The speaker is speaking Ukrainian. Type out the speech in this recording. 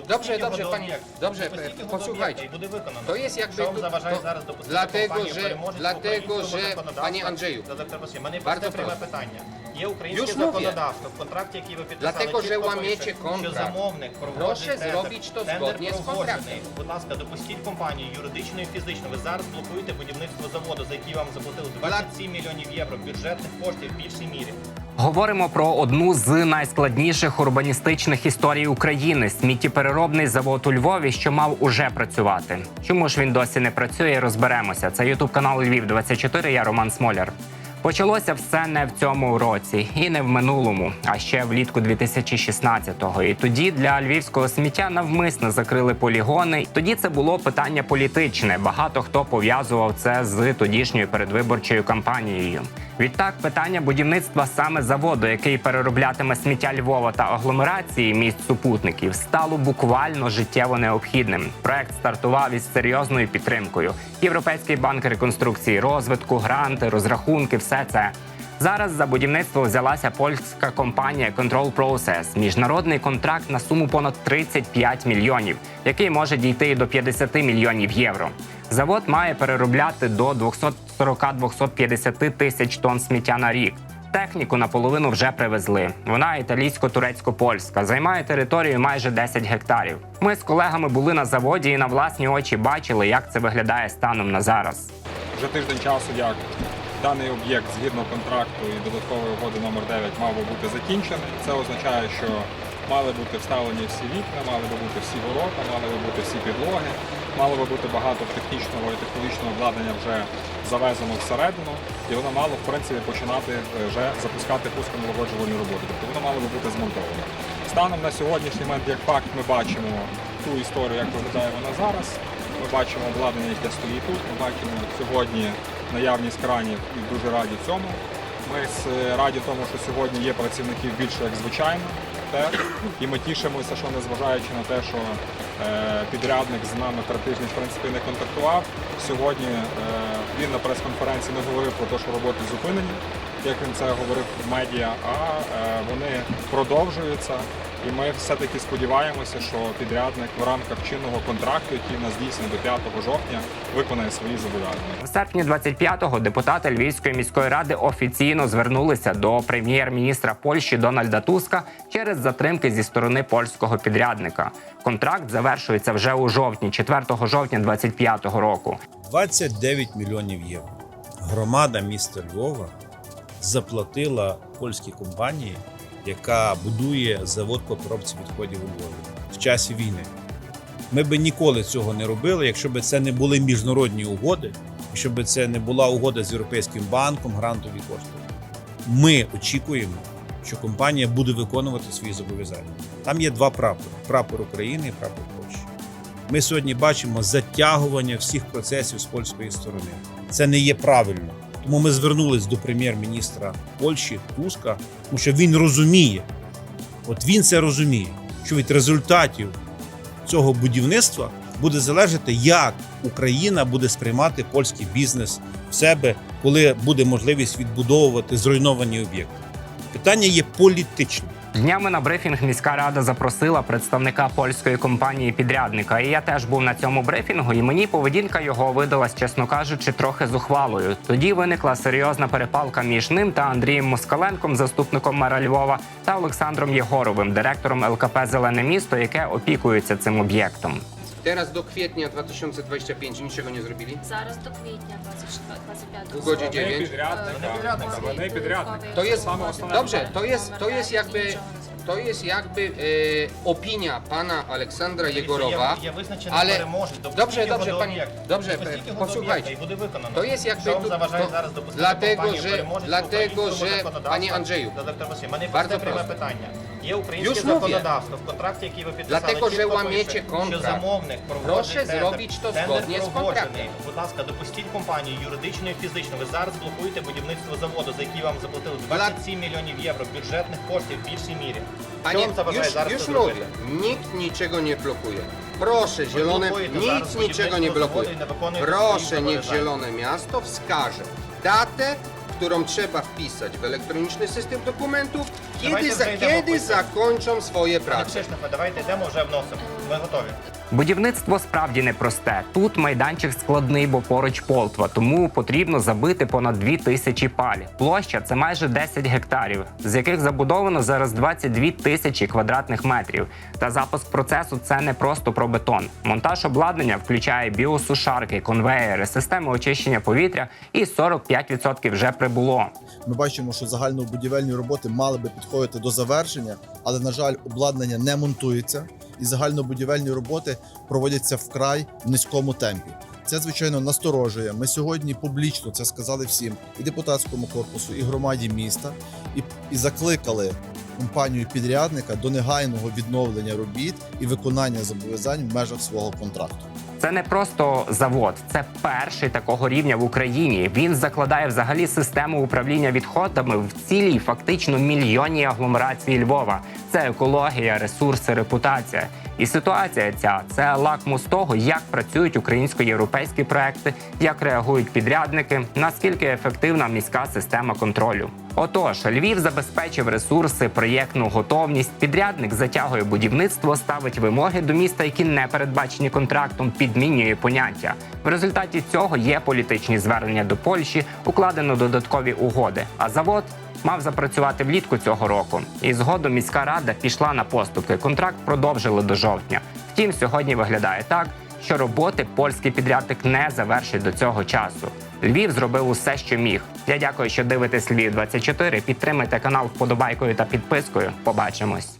допустіть Dobrze, його dobrze, до panie, об'єкту. dobrze, Допустіть його до posłuchajcie. об'єкту і буде виконано. To jest jakby Що вам tu- заважає to- зараз допустити dlatego, компанію że- переможців dlatego, українського że, законодавства? panie Andrzeju, Доктор Василь, мене bardzo просте пряме proszę. питання. Є українське Już mówię. законодавство, в контракті, який ви підписали, Dlatego, że чітко łamiecie пише, що kontrakt. замовник проводить Proszę тендер. zrobić to Тендер zgodnie z погоджений. kontraktem. Будь ласка, допустіть компанію юридично і фізично. Ви зараз блокуєте будівництво заводу, за який вам заплатили 27 мільйонів євро бюджетних коштів в більшій мірі. Говоримо про одну з найскладніших урбаністичних історій України сміттєпереробний завод у Львові, що мав уже працювати. Чому ж він досі не працює? Розберемося. Це Ютуб канал Львів 24 Я Роман Смоляр. Почалося все не в цьому році і не в минулому, а ще влітку 2016-го. І тоді для львівського сміття навмисно закрили полігони. Тоді це було питання політичне. Багато хто пов'язував це з тодішньою передвиборчою кампанією. Відтак, питання будівництва саме заводу, який перероблятиме сміття Львова та агломерації міст супутників, стало буквально життєво необхідним. Проект стартував із серйозною підтримкою. Європейський банк реконструкції, розвитку, гранти, розрахунки, все це. Зараз за будівництво взялася польська компанія Control Process. Міжнародний контракт на суму понад 35 мільйонів, який може дійти і до 50 мільйонів євро. Завод має переробляти до 240-250 тисяч тонн сміття на рік. Техніку наполовину вже привезли. Вона італійсько-турецько-польська, займає територію майже 10 гектарів. Ми з колегами були на заводі і на власні очі бачили, як це виглядає станом на зараз. Вже тиждень часу, як даний об'єкт згідно контракту і додаткової угоди номер 9 мав би бути закінчений. Це означає, що мали бути вставлені всі вікна, мали би бути всі ворота, мали би бути всі підлоги, мало би бути багато технічного і технологічного обладнання вже завезено всередину, і воно мало в принципі починати вже запускати пусконалагоджувальні роботи. Тобто воно мало би бути змонтоване. Станом на сьогоднішній момент, як факт, ми бачимо ту історію, як виглядає вона зараз. Ми бачимо обладнання, яке стоїть тут. Ми бачимо сьогодні наявність кранів і дуже раді цьому. Ми раді тому, що сьогодні є працівників більше як звичайно. І ми тішимося, що незважаючи на те, що е, підрядник з нами три тижні в принципі не контактував. Сьогодні е, він на прес-конференції не говорив про те, що роботи зупинені, як він це говорив в медіа, а е, вони продовжуються. І ми все-таки сподіваємося, що підрядник в рамках чинного контракту, який у нас дійсний до 5 жовтня, виконає свої зобов'язання. В серпні 25-го депутати Львівської міської ради офіційно звернулися до прем'єр-міністра Польщі Дональда Туска через затримки зі сторони польського підрядника. Контракт завершується вже у жовтні, 4 жовтня 25-го року. 29 мільйонів євро. Громада міста Львова заплатила польській компанії, яка будує завод по переробці відходів у Львові в часі війни. Ми би ніколи цього не робили, якщо б це не були міжнародні угоди, якщо б це не була угода з Європейським банком, грантові кошти. Ми очікуємо, що компанія буде виконувати свої зобов'язання. Там є два прапори: прапор України і прапор Польщі. Ми сьогодні бачимо затягування всіх процесів з польської сторони. Це не є правильно. Тому ми звернулись до прем'єр-міністра Польщі Туска, тому що він розуміє, от він це розуміє, що від результатів цього будівництва буде залежати, як Україна буде сприймати польський бізнес в себе, коли буде можливість відбудовувати зруйновані об'єкти. Питання є політичним. Днями на брифінг міська рада запросила представника польської компанії підрядника. І я теж був на цьому брифінгу, і мені поведінка його видалась, чесно кажучи, трохи зухвалою. Тоді виникла серйозна перепалка між ним та Андрієм Москаленком, заступником мера Львова, та Олександром Єгоровим, директором ЛКП Зелене місто, яке опікується цим об'єктом. Teraz do kwietnia 2025 niczego nie zrobili? Зараз до квітня 25 W ugodzie Вони 9. підрядника, вони підрядника. To jest, Same ostatnie- dobrze, to jest, to jest jakby, to jest jakby e, opinia pana Aleksandra Jegorowa, Є визначений ale переможець. допустіть dobrze, його dobrze, об'єкту. dobrze, Допустіть його до posłuchajcie. буде виконано. To jest jakby Що вам tu, заважає to, зараз допустити dlatego, компанію że, переможців dlatego, українського że, законодавства? panie Andrzeju, Доктор Василь, мене Bardzo просте пряме proszę. питання. Є українське Już mówię. законодавство, в контракті, який ви підписали, Dlatego, że чітко łamiecie пише, що kontrakt. замовник проводить Proszę тендер. zrobić to Тендер zgodnie z kontraktem. Будь ласка, допустіть компанію юридично і фізично. Ви зараз блокуєте будівництво заводу, за який вам заплатили 27 мільйонів євро бюджетних коштів в більшій мірі. Panie, już, już mówię, nikt niczego nie blokuje. Proszę, zielone, nic niczego nie blokuje. Proszę, niech zielone miasto wskaże datę, którą trzeba wpisać w elektroniczny system dokumentów, kiedy, za, kiedy zakończą swoje prace. Przecież, dawajcie demo, że wnoszę. My gotowi. Будівництво справді непросте. Тут майданчик складний, бо поруч полтва, тому потрібно забити понад 2 тисячі паль. Площа це майже 10 гектарів, з яких забудовано зараз 22 тисячі квадратних метрів. Та запуск процесу це не просто про бетон. Монтаж обладнання включає біосушарки, конвеєри, системи очищення повітря, і 45% вже прибуло. Ми бачимо, що загальнобудівельні роботи мали би підходити до завершення, але на жаль, обладнання не монтується, і загальнобудівельні роботи проводяться вкрай низькому темпі. Це звичайно насторожує. Ми сьогодні публічно це сказали всім і депутатському корпусу, і громаді міста, і, і закликали компанію підрядника до негайного відновлення робіт і виконання зобов'язань в межах свого контракту. Це не просто завод, це перший такого рівня в Україні. Він закладає взагалі систему управління відходами в цілій фактично мільйонній агломерації Львова. Це екологія, ресурси, репутація. І ситуація ця це лакмус того, як працюють українсько-європейські проекти, як реагують підрядники, наскільки ефективна міська система контролю. Отож, Львів забезпечив ресурси, проєктну готовність. Підрядник затягує будівництво, ставить вимоги до міста, які не передбачені контрактом, підмінює поняття. В результаті цього є політичні звернення до Польщі, укладено додаткові угоди. А завод мав запрацювати влітку цього року. І згодом міська рада пішла на поступки. Контракт продовжили до жовтня. Втім, сьогодні виглядає так, що роботи польський підрядник не завершить до цього часу. Львів зробив усе, що міг. Я дякую, що дивитесь Львів 24 Підтримайте канал вподобайкою та підпискою. Побачимось.